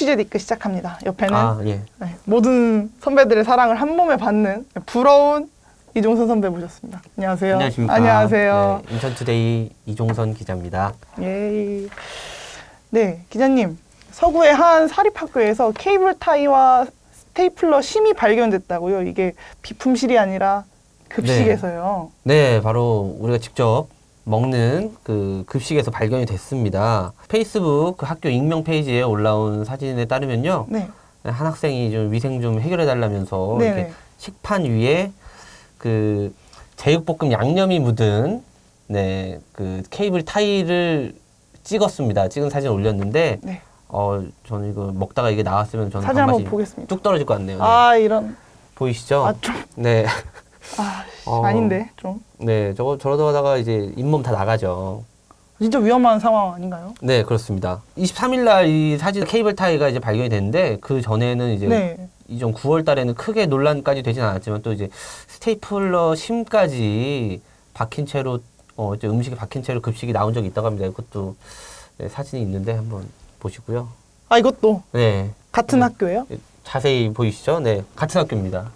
취재 디크 시작합니다. 옆에는 아, 예. 네, 모든 선배들의 사랑을 한 몸에 받는 부러운 이종선 선배 모셨습니다. 안녕하세요. 안녕하십니까. 안녕하세요. 네, 인천투데이 이종선 기자입니다. 예. 네, 기자님. 서구의 한 사립학교에서 케이블 타이와 스테이플러 심이 발견됐다고요. 이게 비품실이 아니라 급식에서요. 네, 바로 우리가 직접 먹는 그 급식에서 발견이 됐습니다. 페이스북 그 학교 익명 페이지에 올라온 사진에 따르면요. 네. 한 학생이 좀 위생 좀 해결해 달라면서 네네. 이렇게 식판 위에 그 제육볶음 양념이 묻은 네, 그 케이블 타이를 찍었습니다. 찍은 사진 올렸는데 네. 어, 저는 이거 먹다가 이게 나왔으면 저는 사진 한번 보겠습니다. 뚝 떨어질 것 같네요. 네. 아, 이런. 보이시죠? 아, 좀. 네. 아, 씨, 어. 아닌데, 좀. 네, 저거 저러다가 이제 잇몸 다 나가죠. 진짜 위험한 상황 아닌가요? 네, 그렇습니다. 23일 날 이 사진 케이블 타이가 이제 발견이 됐는데 그 전에는 이제 네. 이전 9월 달에는 크게 논란까지 되진 않았지만 또 이제 스테이플러 심까지 박힌 채로 어 이제 음식이 박힌 채로 급식이 나온 적이 있다고 합니다. 이것도 네, 사진이 있는데 한번 보시고요. 아, 이것도 네. 같은 네. 학교예요? 자세히 보이시죠? 네. 같은 학교입니다.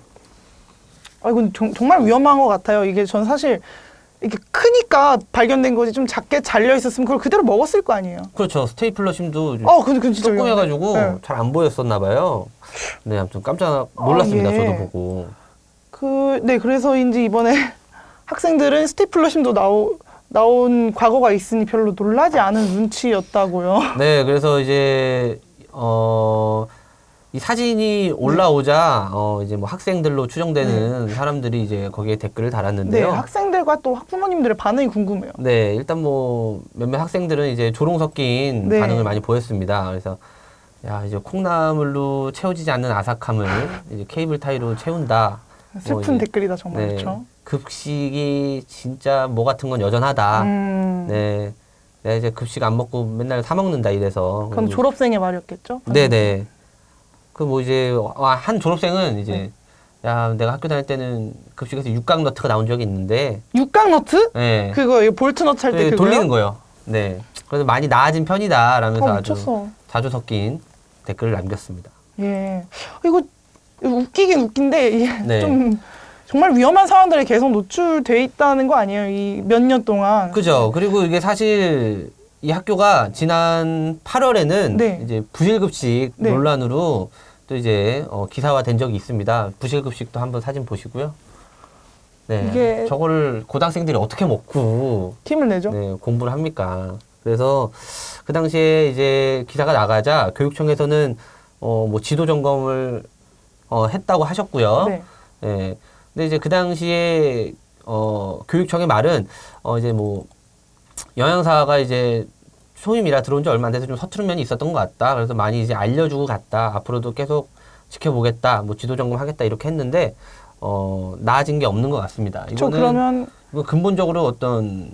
아, 이건 정, 정말 위험한 것 같아요. 이게 전 사실 이게 크니까 발견된 거지 좀 작게 잘려 있었으면 그걸 그대로 먹었을 거 아니에요. 그렇죠. 스테이플러 심도 좀 어, 근데 그 진짜 위험해. 조그매가지고 네. 잘 안 보였었나 봐요. 네, 아무튼 깜짝 놀랐습니다. 아, 예. 저도 보고. 그, 네, 그래서인지 이번에 학생들은 스테이플러 심도 나오, 나온 과거가 있으니 별로 놀라지 않은 눈치였다고요. 네, 그래서 이제 어. 이 사진이 올라오자 어 이제 뭐 학생들로 추정되는 사람들이 이제 거기에 댓글을 네, 달았는데요. 학생들과 또 학부모님들의 반응이 궁금해요. 네, 일단 뭐 몇몇 학생들은 이제 조롱 섞인 네. 반응을 많이 보였습니다. 그래서 야 이제 콩나물로 채워지지 않는 아삭함을 이제 케이블 타이로 채운다. 슬픈 이제, 댓글이다 정말 네, 그렇죠. 급식이 진짜 뭐 같은 건 여전하다. 음, 네, 내가 이제 급식 안 먹고 맨날 사 먹는다 이래서. 그건 졸업생의 말이었겠죠. 네네. 그 뭐 이제 와, 한 졸업생은 이제 네. 야 내가 학교 다닐 때는 급식에서 육각 너트가 나온 적이 있는데. 육각 너트? 네. 그거 이거 볼트 너트 할때 네, 그거요? 돌리는 거예요. 네. 그래서 많이 나아진 편이다라면서 어, 아주 미쳤어. 자주 섞인 댓글을 남겼습니다. 예. 이거 웃기긴 웃긴데 이게 네. 좀 정말 위험한 상황들에 계속 노출돼 있다는 거 아니에요? 이 몇 년 동안. 그죠. 그리고 이게 사실 이 학교가 지난 8월에는 네. 이제 부실급식 네. 논란으로 또 이제 어, 기사화된 적이 있습니다. 부실급식도 한번 사진 보시고요. 네. 이게- 저거를 고등학생들이 어떻게 먹고 힘을 내죠. 네, 공부를 합니까? 그래서 그 당시에 이제 기사가 나가자 교육청에서는 어, 뭐 지도 점검을 어, 했다고 하셨고요. 네. 예. 근데 이제 그 당시에 어 교육청의 말은 어 이제 뭐 영양사가 이제 소임이라 들어온 지 얼마 안 돼서 좀 서투른 면이 있었던 것 같다. 그래서 많이 이제 알려주고 갔다. 앞으로도 계속 지켜보겠다. 뭐 지도 점검하겠다 이렇게 했는데 어 나아진 게 없는 것 같습니다. 저 그러면 이거 근본적으로 어떤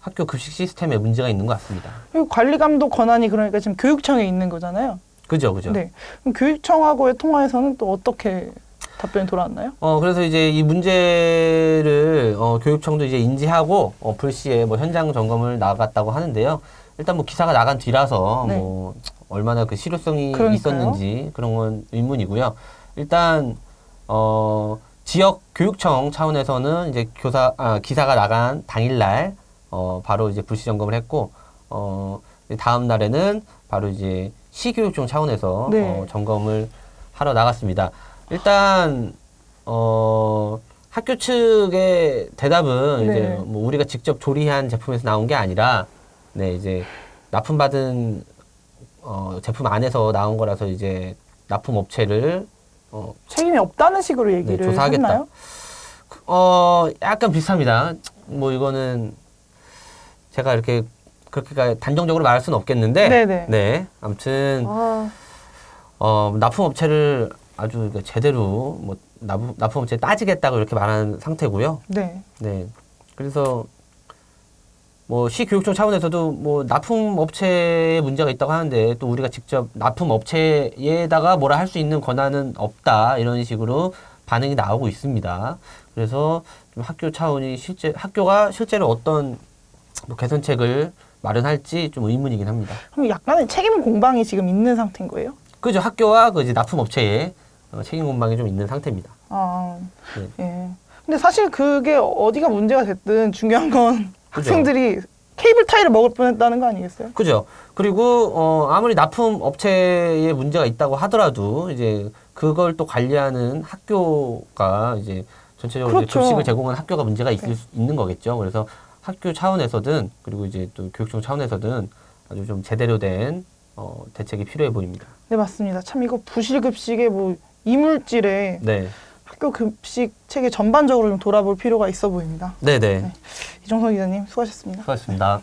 학교 급식 시스템에 문제가 있는 것 같습니다. 이 관리 감독 권한이 그러니까 지금 교육청에 있는 거잖아요. 그죠, 그죠. 네. 그럼 교육청하고의 통화에서는 또 어떻게 답변이 돌아왔나요? 어, 그래서 이제 이 문제를, 어, 교육청도 이제 인지하고, 어, 불시에 뭐 현장 점검을 나갔다고 하는데요. 일단 뭐 기사가 나간 뒤라서, 네. 뭐, 얼마나 그 실효성이 그러니까요. 있었는지 그런 건 의문이고요. 일단, 어, 지역 교육청 차원에서는 이제 교사, 아, 기사가 나간 당일날, 어, 바로 이제 불시 점검을 했고, 어, 다음 날에는 바로 이제 시교육청 차원에서 네. 어, 점검을 하러 나갔습니다. 일단 어 학교 측의 대답은 네. 이제 뭐 우리가 직접 조리한 제품에서 나온 게 아니라 네 이제 납품 받은 어 제품 안에서 나온 거라서 이제 납품 업체를 어, 책임이 없다는 식으로 얘기를 네, 조사하겠다. 했나요? 어 약간 비슷합니다. 뭐 이거는 제가 이렇게 그렇게 단정적으로 말할 수는 없겠는데 네네. 네 아무튼 아, 어, 납품 업체를 아주 이렇게 제대로 뭐 납품, 납품업체 따지겠다고 이렇게 말하는 상태고요. 네. 네. 그래서 뭐 시교육청 차원에서도 뭐 납품업체에 문제가 있다고 하는데 또 우리가 직접 납품업체에다가 뭐라 할 수 있는 권한은 없다 이런 식으로 반응이 나오고 있습니다. 그래서 좀 학교 차원이 실제 학교가 실제로 어떤 뭐 개선책을 마련할지 좀 의문이긴 합니다. 그럼 약간의 책임 공방이 지금 있는 상태인 거예요? 그죠? 학교와 그 이제 납품업체의 어, 책임 공방이 좀 있는 상태입니다. 아, 네. 예. 근데 사실 그게 어디가 문제가 됐든 중요한 건. 학생들이 케이블 타이를 먹을 뻔했다는 거 아니겠어요? 그죠? 그리고 어, 아무리 납품 업체에 문제가 있다고 하더라도 이제 그걸 또 관리하는 학교가 이제 전체적으로 이제 그렇죠. 급식을 제공하는 학교가 문제가 있을 네. 수 있는 거겠죠. 그래서 학교 차원에서든 그리고 이제 또 교육청 차원에서든 아주 좀 제대로 된 어, 대책이 필요해 보입니다. 네 맞습니다. 참 이거 부실급식의 뭐 이물질에 네, 학교 급식 체계 전반적으로 좀 돌아볼 필요가 있어 보입니다. 네, 네. 이종석 기자님 수고하셨습니다. 수고하셨습니다.